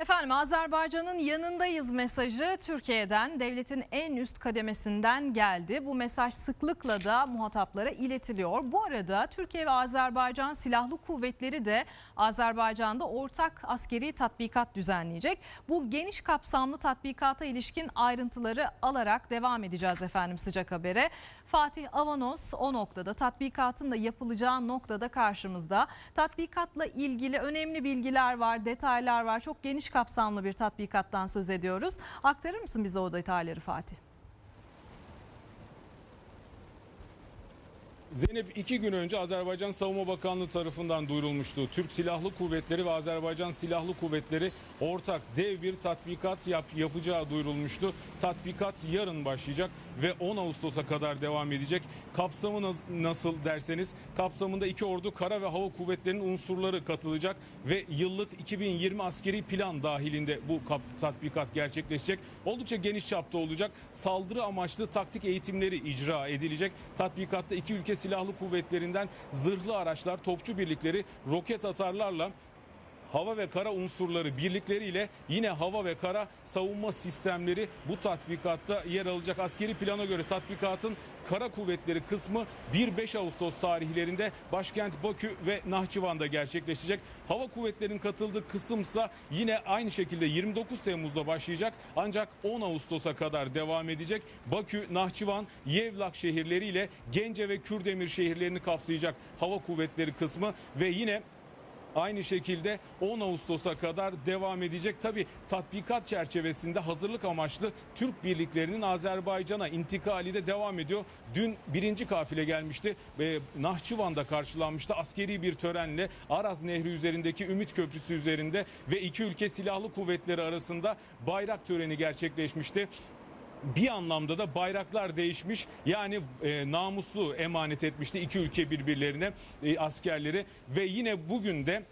Efendim Azerbaycan'ın yanındayız mesajı Türkiye'den devletin en üst kademesinden geldi. Bu mesaj sıklıkla da muhataplara iletiliyor. Bu arada Türkiye ve Azerbaycan Silahlı Kuvvetleri de Azerbaycan'da ortak askeri tatbikat düzenleyecek. Bu geniş kapsamlı tatbikata ilişkin ayrıntıları alarak devam edeceğiz efendim sıcak habere. Fatih Avanos o noktada tatbikatın da yapılacağı noktada karşımızda. Tatbikatla ilgili önemli bilgiler var, detaylar var. Çok geniş kapsamlı bir tatbikattan söz ediyoruz. Aktarır mısın bize o detayları Fatih? Zeynep iki gün önce Azerbaycan Savunma Bakanlığı tarafından duyurulmuştu. Türk Silahlı Kuvvetleri ve Azerbaycan Silahlı Kuvvetleri ortak dev bir tatbikat yap, yapacağı duyurulmuştu. Tatbikat yarın başlayacak ve 10 Ağustos'a kadar devam edecek. Kapsamı nas- nasıl derseniz kapsamında iki ordu kara ve hava kuvvetlerinin unsurları katılacak ve yıllık 2020 askeri plan dahilinde bu tatbikat gerçekleşecek. Oldukça geniş çapta olacak. Saldırı amaçlı taktik eğitimleri icra edilecek. Tatbikatta iki ülke silahlı kuvvetlerinden zırhlı araçlar, topçu birlikleri, roket atarlarla hava ve kara unsurları birlikleriyle yine hava ve kara savunma sistemleri bu tatbikatta yer alacak. Askeri plana göre tatbikatın kara kuvvetleri kısmı 1-5 Ağustos tarihlerinde başkent Bakü ve Nahçıvan'da gerçekleşecek. Hava kuvvetlerinin katıldığı kısımsa yine aynı şekilde 29 Temmuz'da başlayacak ancak 10 Ağustos'a kadar devam edecek. Bakü, Nahçıvan, Yevlak şehirleriyle Gence ve Kürdemir şehirlerini kapsayacak hava kuvvetleri kısmı ve yine Aynı şekilde 10 Ağustos'a kadar devam edecek. Tabi tatbikat çerçevesinde hazırlık amaçlı Türk birliklerinin Azerbaycan'a intikali de devam ediyor. Dün birinci kafile gelmişti ve Nahçıvan'da karşılanmıştı. Askeri bir törenle Araz Nehri üzerindeki Ümit Köprüsü üzerinde ve iki ülke silahlı kuvvetleri arasında bayrak töreni gerçekleşmişti bir anlamda da bayraklar değişmiş. Yani e, namuslu emanet etmişti iki ülke birbirlerine e, askerleri ve yine bugün de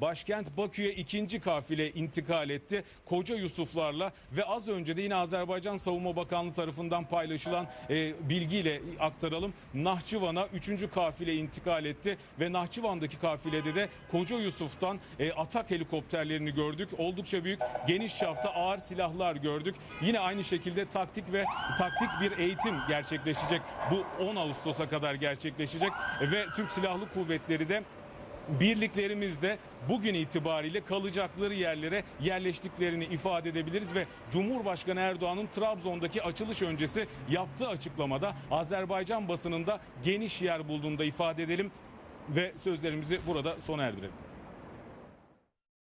Başkent Bakü'ye ikinci kafile intikal etti. Koca Yusuflarla ve az önce de yine Azerbaycan Savunma Bakanlığı tarafından paylaşılan e, bilgiyle aktaralım. Nahçıvan'a üçüncü kafile intikal etti ve Nahçıvan'daki kafilede de Koca Yusuf'tan e, atak helikopterlerini gördük. Oldukça büyük geniş çapta ağır silahlar gördük. Yine aynı şekilde taktik ve taktik bir eğitim gerçekleşecek. Bu 10 Ağustos'a kadar gerçekleşecek ve Türk Silahlı Kuvvetleri de birliklerimizde bugün itibariyle kalacakları yerlere yerleştiklerini ifade edebiliriz ve Cumhurbaşkanı Erdoğan'ın Trabzon'daki açılış öncesi yaptığı açıklamada Azerbaycan basınında geniş yer bulduğunu da ifade edelim ve sözlerimizi burada sona erdirelim.